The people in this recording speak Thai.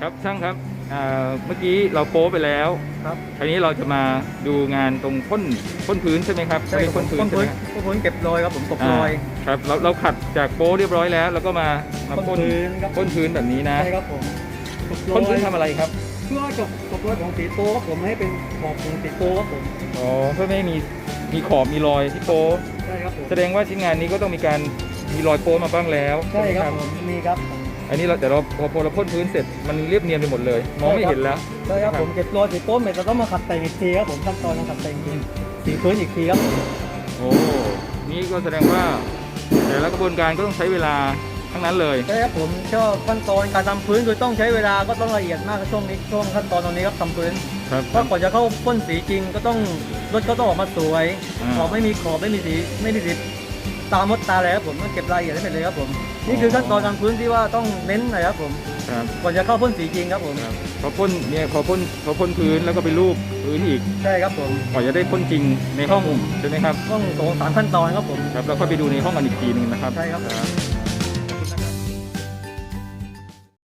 ครับช่างครับอ่าเมื่อกี้เราโป๊ไปแล้วครับคราวนี้เราจะมาดูงานตรงพ่นพ่นพื้นใช่ไหมครับใช่เรียกผพ่มนพื้นต้นใช่ไหพื้มนครับต้นพื้นเก็บรอยครับผมกบรอยาครับเราเราขัดจากโป๊เรียบร้อยแล้ว แล้วก็มามาพ่พ่นนพื้นครับพ่นพื้นแบบนี้นะใช่ครับผมกบรอยพ่นพื้นทำอะไรครับ เพื่อกบกบรอยของสีโต้ครับผมให้เป็นขอบของสีโต้ครับผมอ๋อเพื่อไม่ให้มีมีขอบมีรอยที่โป๊ใช่ครับผมแสดงว่าชิ้นงานนี้ก็ต้องมีการ มีรอยโป๊มาบ้างแล้วใช่ไหมครับผมมีครับ อันนี้เราแต่เราพอพอเราพ่นพื้นเสร็จมันเรียบเนียนไปหมดเลย มองไม่เห็นแล้วใช่ครับผมเก็บรอยสีโต้เสร็จเราต้องมาขัดแต่งอีกทีครับผมขั้นตอนการขัดแต่งอีกทีสีพื้นอีกทีครับผมโอ้นี่ก็แสดงว่าแต่ละกระบวนการก็ต้องใช้เวลาทั้งนั้นเลยใช่ครับผมชอบขั้นตอนการทำพื้นคือต้องใช้เวลาก็ต้องละเอียดมากช่วงนี้ช่วงขั้นตอนตรงนี้ครับทำพื้นครับเพราะก่อนจะเข้าพ่นสีจริงก็ต้องรถก็ต้องออกมาสวยอ่าขอบไม่มีขอบไม่มีสีไม่มีสี ตามมดตาเลยครับผมต้องเก็บรายละเอียดให้หมดเลยครับผมนี่คือขั้นตอนการพื้นที่ว่าต้องเน้นหน่อยครับผมครับก่อนจะเข้าพ่นสีจริงครับผมครับพอพ่นเนี่ยพอพ่นพอพ่นพื้นแล้วก็ไปรูปพื้นอีกใช่ครับผมกว่าจะได้พ่นจริงในห้องใช่ไหมครับ ต้องสองสามขั้นตอนครับผมครับเราค่อยไปดูในห้องกันอีกทีหนึงนะครับ ใช่ครับผม